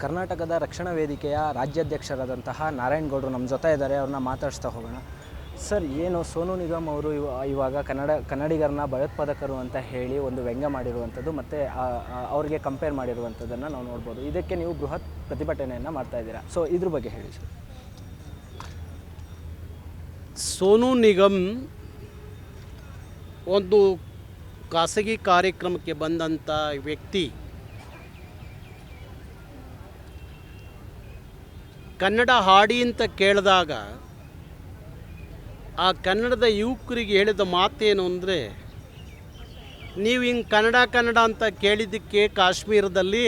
ಕರ್ನಾಟಕದ ರಕ್ಷಣಾ ವೇದಿಕೆಯ ರಾಜ್ಯಾಧ್ಯಕ್ಷರಾದಂತಹ ನಾರಾಯಣಗೌಡರು ನಮ್ಮ ಜೊತೆ ಇದ್ದಾರೆ, ಅವ್ರನ್ನ ಮಾತಾಡಿಸ್ತಾ ಹೋಗೋಣ. ಸರ್, ಏನು ಸೋನು ನಿಗಮ್ ಅವರು ಇವ- ಇವಾಗ ಕನ್ನಡ, ಕನ್ನಡಿಗರನ್ನ ಭಯೋತ್ಪಾದಕರು ಅಂತ ಹೇಳಿ ಒಂದು ವ್ಯಂಗ್ಯ ಮಾಡಿರುವಂಥದ್ದು ಮತ್ತು ಅವ್ರಿಗೆ ಕಂಪೇರ್ ಮಾಡಿರುವಂಥದ್ದನ್ನು ನಾವು ನೋಡ್ಬೋದು. ಇದಕ್ಕೆ ನೀವು ಬೃಹತ್ ಪ್ರತಿಭಟನೆಯನ್ನು ಮಾಡ್ತಾ ಇದ್ದೀರಾ? ಸೊ ಇದ್ರ ಬಗ್ಗೆ ಹೇಳಿ ಸರ್. ಸೋನು ನಿಗಮ್ ಒಂದು ಖಾಸಗಿ ಕಾರ್ಯಕ್ರಮಕ್ಕೆ ಬಂದಂಥ ವ್ಯಕ್ತಿ ಕನ್ನಡ ಹಾಡಿ ಅಂತ ಕೇಳಿದಾಗ ಆ ಕನ್ನಡದ ಯುವಕರಿಗೆ ಹೇಳಿದ ಮಾತೇನು ಅಂದರೆ, ನೀವು ಹಿಂಗೆ ಕನ್ನಡ ಕನ್ನಡ ಅಂತ ಕೇಳಿದ್ದಕ್ಕೆ ಕಾಶ್ಮೀರದಲ್ಲಿ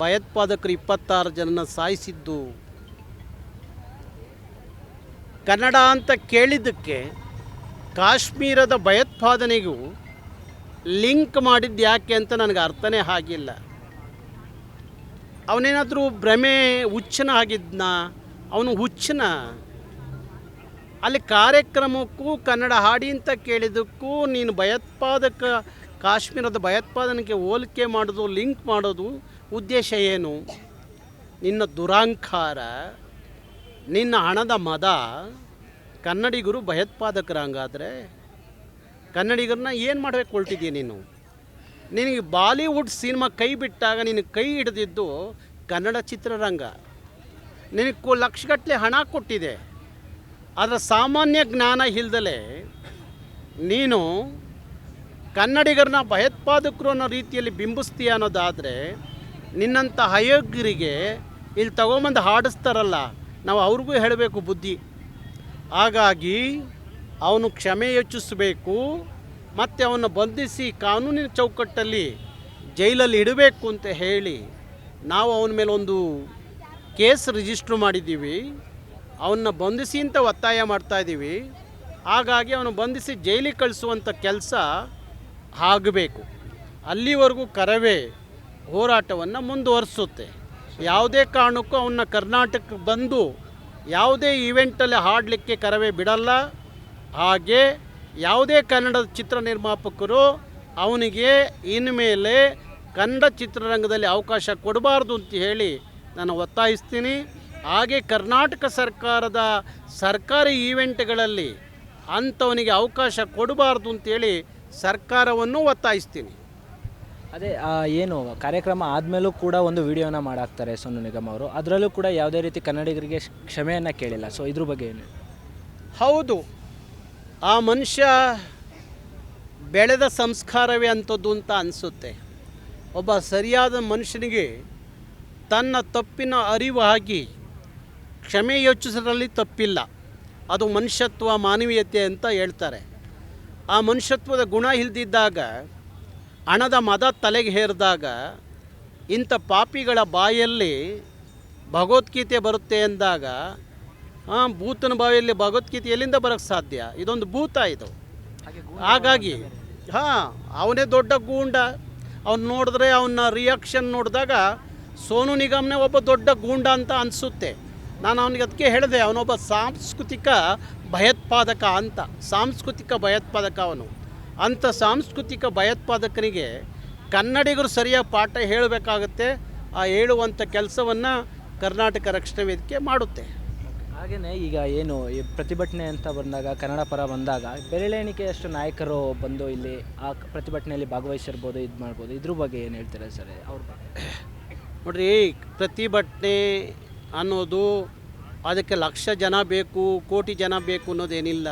ಭಯೋತ್ಪಾದಕರು ಇಪ್ಪತ್ತಾರು ಜನನ ಸಾಯಿಸಿದ್ದು. ಕನ್ನಡ ಅಂತ ಕೇಳಿದ್ದಕ್ಕೆ ಕಾಶ್ಮೀರದ ಭಯೋತ್ಪಾದನೆಗೂ ಲಿಂಕ್ ಮಾಡಿದ್ದು ಯಾಕೆ ಅಂತ ನನಗೆ ಅರ್ಥನೇ ಆಗಿಲ್ಲ. ಅವನೇನಾದರೂ ಭ್ರಮೆ, ಹುಚ್ಚನ ಆಗಿದ್ನ? ಅವನು ಹುಚ್ಚನ? ಅಲ್ಲಿ ಕಾರ್ಯಕ್ರಮಕ್ಕೂ ಕನ್ನಡ ಹಾಡಿ ಅಂತ ಕೇಳಿದ್ದಕ್ಕೂ ನೀನು ಭಯೋತ್ಪಾದಕ, ಕಾಶ್ಮೀರದ ಭಯೋತ್ಪಾದನೆಗೆ ಹೋಲಿಕೆ ಮಾಡೋದು, ಲಿಂಕ್ ಮಾಡೋದು ಉದ್ದೇಶ ಏನು? ನಿನ್ನ ದುರಾಂಕಾರ, ನಿನ್ನ ಹಣದ ಮದ, ಕನ್ನಡಿಗರು ಭಯೋತ್ಪಾದಕರ ಹಂಗಾದ್ರೆ ಕನ್ನಡಿಗರನ್ನ ಏನು ಮಾಡಬೇಕು ಹೊರಟಿದ್ದೀಯ ನೀನು? ನಿನಗೆ ಬಾಲಿವುಡ್ ಸಿನಿಮಾ ಕೈ ಬಿಟ್ಟಾಗ ನೀನು ಕೈ ಹಿಡಿದಿದ್ದು ಕನ್ನಡ ಚಿತ್ರರಂಗ. ನಿನಗೆ ಕೊ ಲಕ್ಷಗಟ್ಟಲೆ ಹಣ ಕೊಟ್ಟಿದೆ. ಅದರ ಸಾಮಾನ್ಯ ಜ್ಞಾನ ಇಲ್ದಲೆ ನೀನು ಕನ್ನಡಿಗರನ್ನ ಭಯೋತ್ಪಾದಕರು ಅನ್ನೋ ರೀತಿಯಲ್ಲಿ ಬಿಂಬಿಸ್ತೀಯ ಅನ್ನೋದಾದರೆ ನಿನ್ನಂಥ ಅಯೋಗ್ಯರಿಗೆ ಇಲ್ಲಿ ತಗೊಂಬಂದು ಹಾಡಿಸ್ತಾರಲ್ಲ, ನಾವು ಅವ್ರಿಗೂ ಹೇಳಬೇಕು ಬುದ್ಧಿ. ಹಾಗಾಗಿ ಅವನು ಕ್ಷಮೆ ಯೋಚಿಸಬೇಕು. ಮತ್ತು ಅವನ್ನು ಬಂಧಿಸಿ ಕಾನೂನಿನ ಚೌಕಟ್ಟಲ್ಲಿ ಜೈಲಲ್ಲಿ ಇಡಬೇಕು ಅಂತ ಹೇಳಿ ನಾವು ಅವನ ಮೇಲೆ ಒಂದು ಕೇಸ್ ರಿಜಿಸ್ಟ್ರ್ ಮಾಡಿದ್ದೀವಿ. ಅವನ್ನ ಬಂಧಿಸಿ ಅಂತ ಒತ್ತಾಯ ಮಾಡ್ತಾ ಇದ್ದೀವಿ. ಹಾಗಾಗಿ ಅವನು ಬಂಧಿಸಿ ಜೈಲಿಗೆ ಕಳಿಸುವಂಥ ಕೆಲಸ ಆಗಬೇಕು. ಅಲ್ಲಿವರೆಗೂ ಕರವೇ ಹೋರಾಟವನ್ನು ಮುಂದುವರಿಸುತ್ತೆ. ಯಾವುದೇ ಕಾರಣಕ್ಕೂ ಅವನ್ನ ಕರ್ನಾಟಕಕ್ಕೆ ಬಂದು ಯಾವುದೇ ಈವೆಂಟಲ್ಲಿ ಹಾಡಲಿಕ್ಕೆ ಕರವೇ ಬಿಡಲ್ಲ. ಹಾಗೆ ಯಾವುದೇ ಕನ್ನಡದ ಚಿತ್ರ ನಿರ್ಮಾಪಕರು ಅವನಿಗೆ ಇನ್ಮೇಲೆ ಕನ್ನಡ ಚಿತ್ರರಂಗದಲ್ಲಿ ಅವಕಾಶ ಕೊಡಬಾರ್ದು ಅಂತ ಹೇಳಿ ನಾನು ಒತ್ತಾಯಿಸ್ತೀನಿ. ಹಾಗೆ ಕರ್ನಾಟಕ ಸರ್ಕಾರದ ಸರ್ಕಾರಿ ಈವೆಂಟ್ಗಳಲ್ಲಿ ಅಂಥವನಿಗೆ ಅವಕಾಶ ಕೊಡಬಾರ್ದು ಅಂತೇಳಿ ಸರ್ಕಾರವನ್ನು ಒತ್ತಾಯಿಸ್ತೀನಿ. ಅದೇ ಏನು ಕಾರ್ಯಕ್ರಮ ಆದಮೇಲೂ ಕೂಡ ಒಂದು ವಿಡಿಯೋನ ಮಾಡಾಕ್ತಾರೆ ಸೋನು ನಿಗಮ್ ಅವರು. ಅದರಲ್ಲೂ ಕೂಡ ಯಾವುದೇ ರೀತಿ ಕನ್ನಡಿಗರಿಗೆ ಕ್ಷ- ಕ್ಷಮೆಯನ್ನು ಕೇಳಿಲ್ಲ. ಸೊ ಇದ್ರ ಬಗ್ಗೆ ಏನು? ಹೌದು. ಆ ಮನುಷ್ಯ ಬೆಳೆದ ಸಂಸ್ಕಾರವೇ ಅಂಥದ್ದು ಅಂತ ಅನಿಸುತ್ತೆ. ಒಬ್ಬ ಸರಿಯಾದ ಮನುಷ್ಯನಿಗೆ ತನ್ನ ತಪ್ಪಿನ ಅರಿವು ಆಗಿ ಕ್ಷಮೆ ಯೋಚಿಸೋದ್ರಲ್ಲಿ ತಪ್ಪಿಲ್ಲ. ಅದು ಮನುಷ್ಯತ್ವ ಮಾನವೀಯತೆ ಅಂತ ಹೇಳ್ತಾರೆ. ಆ ಮನುಷ್ಯತ್ವದ ಗುಣ ಇಲ್ದಿದ್ದಾಗ, ಹಣದ ಮದ ತಲೆಗೆ ಹೇರಿದಾಗ ಇಂಥ ಪಾಪಿಗಳ ಬಾಯಲ್ಲಿ ಭಗವದ್ಗೀತೆ ಬರುತ್ತೆ ಎಂದಾಗ ಹಾಂ ಭೂತನ ಬಾವಿಯಲ್ಲಿ ಭಗವದ್ಗೀತೆ ಎಲ್ಲಿಂದ ಬರೋಕ್ಕೆ ಸಾಧ್ಯ? ಇದೊಂದು ಭೂತ ಇದು. ಹಾಗಾಗಿ ಹಾಂ ಅವನೇ ದೊಡ್ಡ ಗೂಂಡ. ಅವನು ನೋಡಿದ್ರೆ ಅವನ ರಿಯಾಕ್ಷನ್ ನೋಡಿದಾಗ ಸೋನು ನಿಗಮ್ನೇ ಒಬ್ಬ ದೊಡ್ಡ ಗೂಂಡ ಅಂತ ಅನಿಸುತ್ತೆ. ನಾನು ಅವನಿಗೆ ಅದಕ್ಕೆ ಹೇಳಿದೆ ಅವನೊಬ್ಬ ಸಾಂಸ್ಕೃತಿಕ ಭಯೋತ್ಪಾದಕ ಅಂತ. ಸಾಂಸ್ಕೃತಿಕ ಭಯೋತ್ಪಾದಕ ಅವನು. ಅಂಥ ಸಾಂಸ್ಕೃತಿಕ ಭಯೋತ್ಪಾದಕನಿಗೆ ಕನ್ನಡಿಗರು ಸರಿಯಾಗಿ ಪಾಠ ಹೇಳಬೇಕಾಗತ್ತೆ ಆ ಹೇಳುವಂಥ ಕೆಲಸವನ್ನು ಕರ್ನಾಟಕ ರಕ್ಷಣಾ ವೇದಿಕೆ ಮಾಡುತ್ತೆ. ಹಾಗೆಯೇ ಈಗ ಏನು ಈ ಪ್ರತಿಭಟನೆ ಅಂತ ಬಂದಾಗ ಕನ್ನಡ ಪರ ಬಂದಾಗ ಬೆರಳೆಣಿಕೆಯಷ್ಟು ನಾಯಕರು ಬಂದು ಇಲ್ಲಿ ಆ ಪ್ರತಿಭಟನೆಯಲ್ಲಿ ಭಾಗವಹಿಸಿರ್ಬೋದು ಇದು ಮಾಡ್ಬೋದು. ಇದ್ರ ಬಗ್ಗೆ ಏನು ಹೇಳ್ತಾರೆ ಸರ್ ಅವ್ರ ಬಗ್ಗೆ? ನೋಡ್ರಿ ಪ್ರತಿಭಟನೆ ಅನ್ನೋದು ಅದಕ್ಕೆ ಲಕ್ಷ ಜನ ಬೇಕು ಕೋಟಿ ಜನ ಬೇಕು ಅನ್ನೋದೇನಿಲ್ಲ.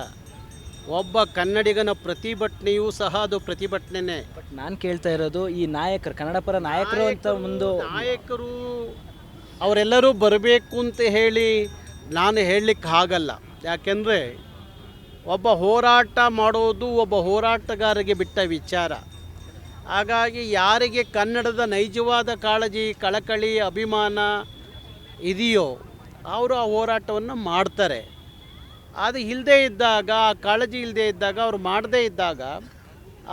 ಒಬ್ಬ ಕನ್ನಡಿಗನ ಪ್ರತಿಭಟನೆಯೂ ಸಹ ಅದು ಪ್ರತಿಭಟನೆನೇ. ಬಟ್ ನಾನು ಕೇಳ್ತಾ ಇರೋದು ಈ ನಾಯಕರು ಕನ್ನಡ ಪರ ನಾಯಕರು ಅಂತ ಮುಂದೆ ನಾಯಕರು ಅವರೆಲ್ಲರೂ ಬರಬೇಕು ಅಂತ ಹೇಳಿ ನಾನು ಹೇಳಲಿಕ್ಕೆ ಆಗಲ್ಲ ಯಾಕೆಂದರೆ ಒಬ್ಬ ಹೋರಾಟ ಮಾಡೋದು ಒಬ್ಬ ಹೋರಾಟಗಾರರಿಗೆ ಬಿಟ್ಟ ವಿಚಾರ. ಹಾಗಾಗಿ ಯಾರಿಗೆ ಕನ್ನಡದ ನೈಜವಾದ ಕಾಳಜಿ ಕಳಕಳಿ ಅಭಿಮಾನ ಇದೆಯೋ ಅವರು ಆ ಹೋರಾಟವನ್ನು ಮಾಡ್ತಾರೆ. ಅದು ಇಲ್ಲದೇ ಇದ್ದಾಗ ಆ ಕಾಳಜಿ ಇಲ್ಲದೇ ಇದ್ದಾಗ ಅವ್ರು ಮಾಡದೇ ಇದ್ದಾಗ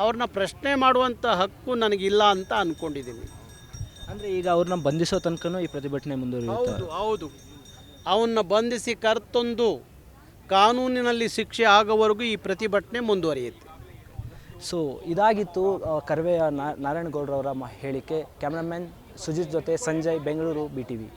ಅವ್ರನ್ನ ಪ್ರಶ್ನೆ ಮಾಡುವಂಥ ಹಕ್ಕು ನನಗಿಲ್ಲ ಅಂತ ಅಂದ್ಕೊಂಡಿದ್ದೀನಿ ಅಂದರೆ ಈಗ ಅವ್ರನ್ನ ಬಂಧಿಸೋ ತನಕನೂ ಈ ಪ್ರತಿಭಟನೆ ಮುಂದುವರಿಯುತ್ತೆ? ಹೌದು ಹೌದು. ಅವನ್ನ ಬಂಧಿಸಿ ಕರ್ತೊಂದು ಕಾನೂನಿನಲ್ಲಿ ಶಿಕ್ಷೆ ಆಗೋವರೆಗೂ ಈ ಪ್ರತಿಭಟನೆ ಮುಂದುವರಿಯುತ್ತೆ. ಸೊ ಇದಾಗಿತ್ತು ಕರ್ವೆಯ ನಾರಾಯಣಗೌಡರವರ ಹೇಳಿಕೆ. ಕ್ಯಾಮ್ರಾಮ್ಯಾನ್ ಸುಜಿತ್ ಜೊತೆ Sanjay, Bengaluru B T V